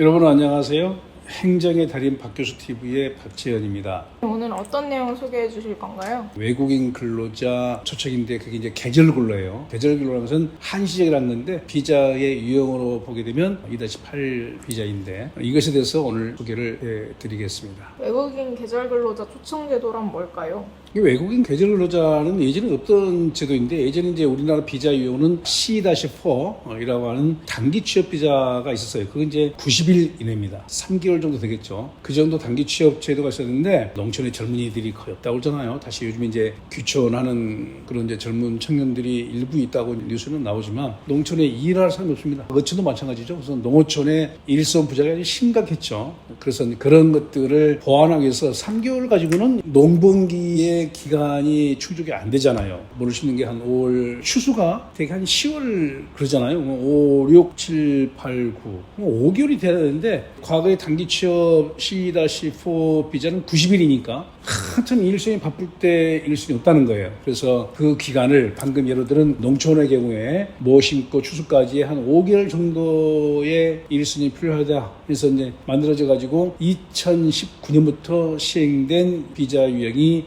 여러분 안녕하세요. 행정의 달인 박교수 TV의 박재현입니다. 오늘 어떤 내용을 소개해 주실 건가요? 외국인 근로자 초청인데 그게 이제 계절 근로예요. 계절 근로라는 것은 한시적이라는 건데 비자의 유형으로 보게 되면 2-8 비자인데 이것에 대해서 오늘 소개를 해 드리겠습니다. 외국인 계절 근로자 초청 제도란 뭘까요? 이 외국인 계절 근로자는 예전에 없던 제도인데 예전에 이제 우리나라 비자 유형은 C-4이라고 하는 단기 취업 비자가 있었어요. 그건 이제 90일 이내입니다. 3개월 정도 되겠죠. 그 정도 단기 취업 제도가 있었는데 농촌의 젊은이들이 거의 없다고 그러잖아요. 다시 요즘 이제 귀촌하는 그런 이제 젊은 청년들이 일부 있다고 뉴스는 나오지만 농촌에 일할 사람이 없습니다. 어촌도 마찬가지죠. 그래서 농어촌의 일선 부자가 아주 심각했죠. 그래서 그런 것들을 보완하기 위해서 3개월 가지고는 농번기 의 기간이 충족이 안 되잖아요. 모르시는 게 한 5월 추수가 되게 한 10월 그러잖아요. 5, 6, 7, 8, 9. 5개월이 돼야 되는데 과거에 단기 취업 C-4 비자는 90일이니까 한참 일선이 바쁠 때 일선이 없다는 거예요. 그래서 그 기간을 방금 예를 들은 농촌의 경우에 모 심고 추수까지 한 5개월 정도의 일선이 필요하다. 그래서 이제 만들어져 가지고 2019년부터 시행된 비자 유형이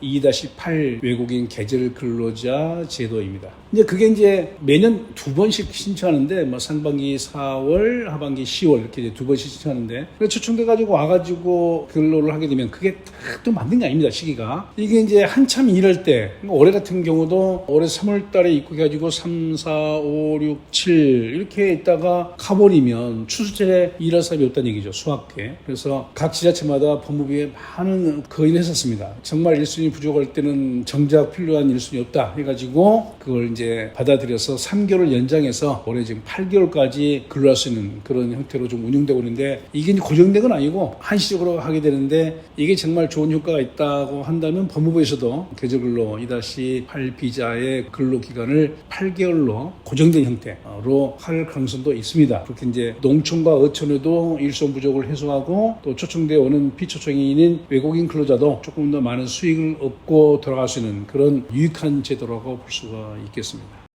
2-8 외국인 계절 근로자 제도입니다. 이제 그게 이제 매년 두 번씩 신청하는데 뭐 상반기 4월, 하반기 10월 이렇게 이제 두 번씩 신청하는데 초청돼 가지고 와 가지고 근로를 하게 되면 그게 딱 또 맞는 게 아닙니다 시기가. 이게 이제 한참 일할 때 올해 같은 경우도 올해 3월 달에 입국해 가지고 3, 4, 5, 6, 7 이렇게 있다가 가버리면 추수철에 일할 사람이 없다는 얘기죠 수학계 그래서 각 지자체마다 법무부에 많은 거인을 했었습니다. 정말 일순위 부족 할 때는 정작 필요한 일순위 없다 해가지고 그걸 이제 받아들여서 3개월 연장해서 올해 지금 8개월까지 근로할 수 있는 그런 형태로 좀 운영되고 있는데 이게 이제 고정된 건 아니고 한시적으로 하게 되는데 이게 정말 좋은 효과가 있다고 한다면 법무부에서도 계절근로 2-8 비자의 근로 기간을 8개월로 고정된 형태로 할 가능성도 있습니다. 그렇게 이제 농촌과 어촌에도 일손 부족을 해소하고 또 초청되어 오는 비초청인인 외국인 근로자도 조금 더 많은 수익을 얻고 돌아갈 수 있는 그런 유익한 제도라고 볼 수가 있겠습니다.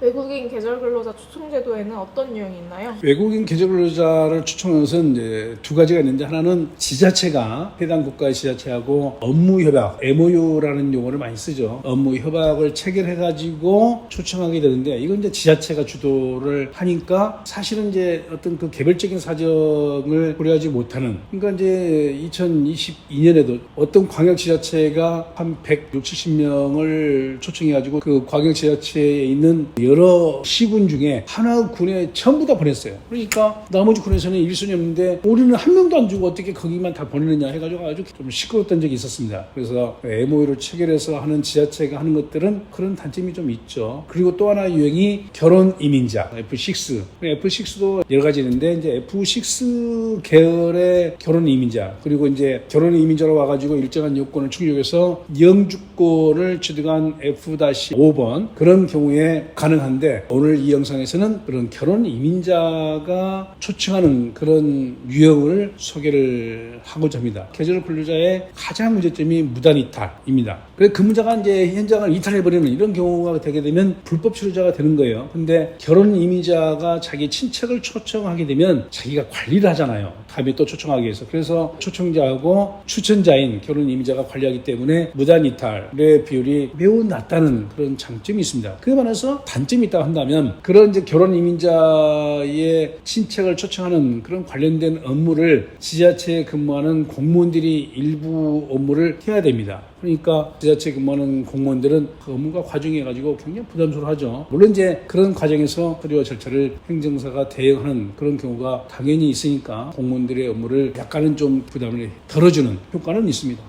외국인 계절 근로자 초청 제도에는 어떤 유형이 있나요? 외국인 계절 근로자를 추천하는 것은 이제 두 가지가 있는데 하나는 지자체가 해당 국가의 지자체하고 업무 협약 MOU라는 용어를 많이 쓰죠. 업무 협약을 체결해 가지고 초청하게 되는데 이건 이제 지자체가 주도를 하니까 사실은 이제 어떤 그 개별적인 사정을 고려하지 못하는 그러니까 이제 2022년에도 어떤 광역 지자체가 한 160, 70명을 초청해 가지고 그 광역 지자체에 있는 여러 시군 중에 하나 군에 전부 다 보냈어요. 그러니까 나머지 군에서는 일순이 없는데 우리는 한 명도 안 주고 어떻게 거기만 다 보내느냐 해가지고 아주 좀 시끄러웠던 적이 있었습니다. 그래서 MOU를 체결해서 하는 지자체가 하는 것들은 그런 단점이 좀 있죠. 그리고 또 하나 유형이 결혼 이민자 F6. F6도 여러 가지 있는데 이제 F6 계열의 결혼 이민자 그리고 이제 결혼 이민자로 와가지고 일정한 요건을 충족해서 영주권을 취득한 F-5번 그런 경우에 가능 한데 오늘 이 영상에서는 그런 결혼 이민자가 초청하는 그런 유형을 소개를 하고자 합니다. 계절 근로자의 가장 문제점이 무단 이탈입니다. 그래서 근무자가 이제 현장을 이탈해버리는 이런 경우가 되게 되면 불법 치료자가 되는 거예요. 근데 결혼 이민자가 자기 친척을 초청하게 되면 자기가 관리를 하잖아요. 다음에 또 초청하기 위해서. 그래서 초청자하고 추천자인 결혼 이민자가 관리하기 때문에 무단 이탈의 비율이 매우 낮다는 그런 장점이 있습니다. 그에 반해서 단 점이 있다고 한다면 그런 이제 결혼 이민자의 친척을 초청하는 그런 관련된 업무를 지자체에 근무하는 공무원들이 일부 업무를 해야 됩니다. 그러니까 지자체 근무하는 공무원들은 그 업무가 과정해 가지고 굉장히 부담스러워하죠. 물론 이제 그런 과정에서 서류와 절차를 행정사가 대응하는 그런 경우가 당연히 있으니까 공무원들의 업무를 약간은 좀 부담을 덜어주는 효과는 있습니다.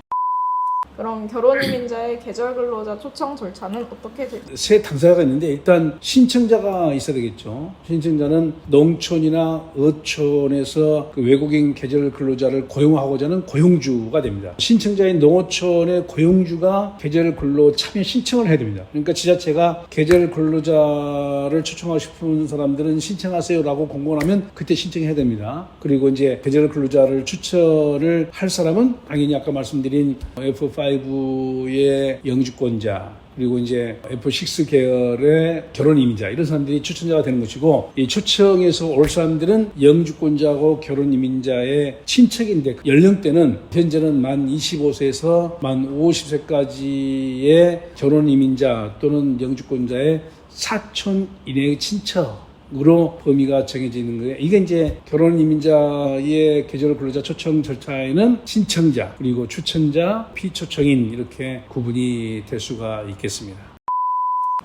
그럼 결혼 이민자의 계절 근로자 초청 절차는 어떻게 될까요? 세 당사자가 있는데 일단 신청자가 있어야 되겠죠. 신청자는 농촌이나 어촌에서 그 외국인 계절 근로자를 고용하고자 하는 고용주가 됩니다. 신청자인 농어촌의 고용주가 계절 근로 참여 신청을 해야 됩니다. 그러니까 지자체가 계절 근로자를 초청하고 싶은 사람들은 신청하세요라고 공고를 하면 그때 신청해야 됩니다. 그리고 이제 계절 근로자를 추천을 할 사람은 당연히 아까 말씀드린 F5 F5의 영주권자 그리고 이제 F6 계열의 결혼 이민자 이런 사람들이 추천자가 되는 것이고 이 초청에서 올 사람들은 영주권자하고 결혼 이민자의 친척인데 연령대는 현재는 만 25세에서 만 50세까지의 결혼 이민자 또는 영주권자의 사촌 이내의 친척 으로 범위가 정해져 있는 거예요. 이게 이제 결혼 이민자의 계절 근로자 초청 절차에는 신청자 그리고 추천자, 피초청인 이렇게 구분이 될 수가 있겠습니다.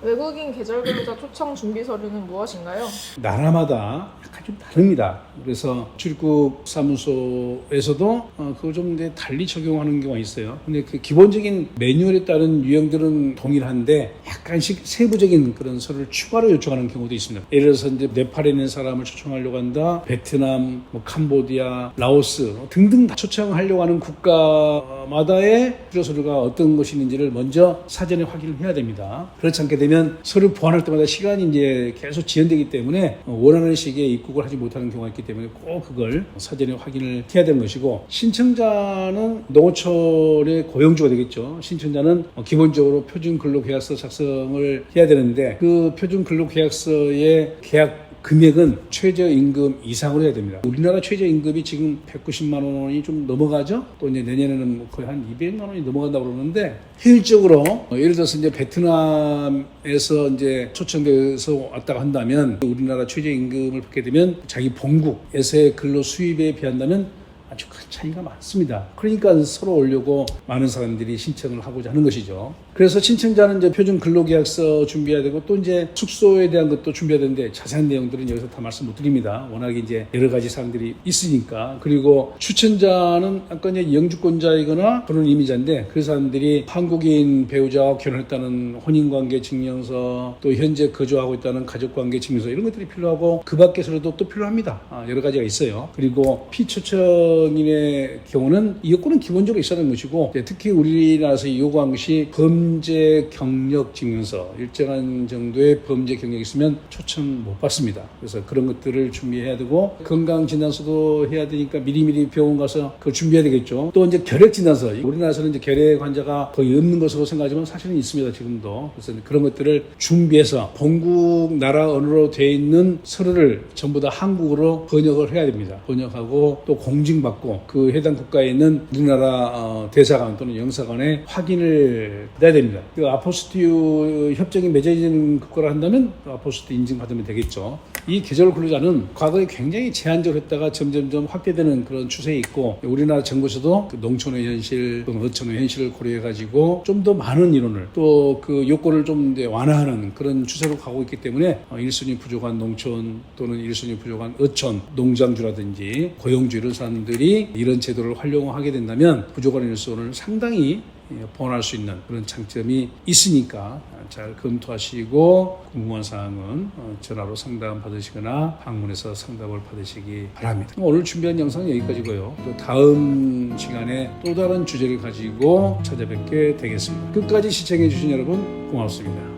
외국인 계절 근로자 초청 준비 서류는 무엇인가요? 나라마다 약간 좀 다릅니다. 그래서 출입국 사무소에서도 어, 그걸 좀 이제 달리 적용하는 경우가 있어요. 근데 그 기본적인 매뉴얼에 따른 유형들은 동일한데 약간씩 세부적인 그런 서류를 추가로 요청하는 경우도 있습니다. 예를 들어서 이제 네팔에 있는 사람을 초청하려고 한다. 베트남, 뭐 캄보디아, 라오스 등등 다 초청하려고 하는 국가마다의 필요 서류가 어떤 것이 있는지를 먼저 사전에 확인을 해야 됩니다. 그렇지 않게 되면 서류 보완할 때마다 시간이 이제 계속 지연되기 때문에 원하는 시기에 입국을 하지 못하는 경우가 있기 때문에 꼭 그걸 사전에 확인을 해야 되는 것이고 신청자는 농어촌의 고용주가 되겠죠. 신청자는 기본적으로 표준 근로계약서 작성을 해야 되는데 그 표준 근로계약서의 계약 금액은 최저임금 이상으로 해야 됩니다. 우리나라 최저임금이 지금 190만 원이 좀 넘어가죠? 또 이제 내년에는 뭐 거의 한 200만 원이 넘어간다고 그러는데, 현실적으로, 어, 예를 들어서 이제 베트남에서 이제 초청돼서 왔다고 한다면, 우리나라 최저임금을 받게 되면 자기 본국에서의 근로 수입에 비한다면 아주 큰 차이가 많습니다. 그러니까 서로 오려고 많은 사람들이 신청을 하고자 하는 것이죠. 그래서 신청자는 이제 표준 근로계약서 준비해야 되고 또 이제 숙소에 대한 것도 준비해야 되는데 자세한 내용들은 여기서 다 말씀 못 드립니다. 워낙에 이제 여러 가지 사항들이 있으니까. 그리고 추천자는 아까 이제 영주권자이거나 결혼 이민자인데 그 사람들이 한국인 배우자와 결혼했다는 혼인관계 증명서 또 현재 거주하고 있다는 가족관계 증명서 이런 것들이 필요하고 그 밖에서도 또 필요합니다. 아, 여러 가지가 있어요. 그리고 피초청인의 경우는 이 요건은 기본적으로 있어야 하는 것이고 이제 특히 우리나라에서 요구한 것이 범죄 경력 증명서 일정한 정도의 범죄 경력이 있으면 초청 못 받습니다. 그래서 그런 것들을 준비해야 되고 건강 진단서도 해야 되니까 미리미리 병원 가서 그걸 준비해야 되겠죠. 또 이제 결핵 진단서 우리나라에서는 이제 결핵 환자가 거의 없는 것으로 생각하지만 사실은 있습니다. 지금도 그래서 그런 것들을 준비해서 본국 나라 언어로 되어 있는 서류를 전부 다 한국어로 번역을 해야 됩니다. 번역하고 또 공증받고 그 해당 국가에 있는 우리나라 어, 대사관 또는 영사관에 확인을 해야 됩니다. 그 아포스티유 협정이 맺어지는 국가를 한다면 그 아포스티 인증받으면 되겠죠. 이 계절 근로자는 과거에 굉장히 제한적으로 했다가 점점점 확대되는 그런 추세에 있고 우리나라 정부에서도 그 농촌의 현실, 또는 어촌의 현실을 고려해 가지고 좀 더 많은 인원을 또 그 요건을 좀 이제 완화하는 그런 추세로 가고 있기 때문에 어, 일손이 부족한 농촌 또는 일손이 부족한 어촌 농장주라든지 고용주 이런 사람들이 이런 제도를 활용하게 된다면 부족한 일손을 상당히 예, 보완할 수 있는 그런 장점이 있으니까 잘 검토하시고 궁금한 사항은 어, 전화로 상담 받으시거나 방문해서 상담을 받으시기 바랍니다. 오늘 준비한 영상은 여기까지고요. 또 다음 시간에 또 다른 주제를 가지고 찾아뵙게 되겠습니다. 끝까지 시청해 주신 여러분 고맙습니다.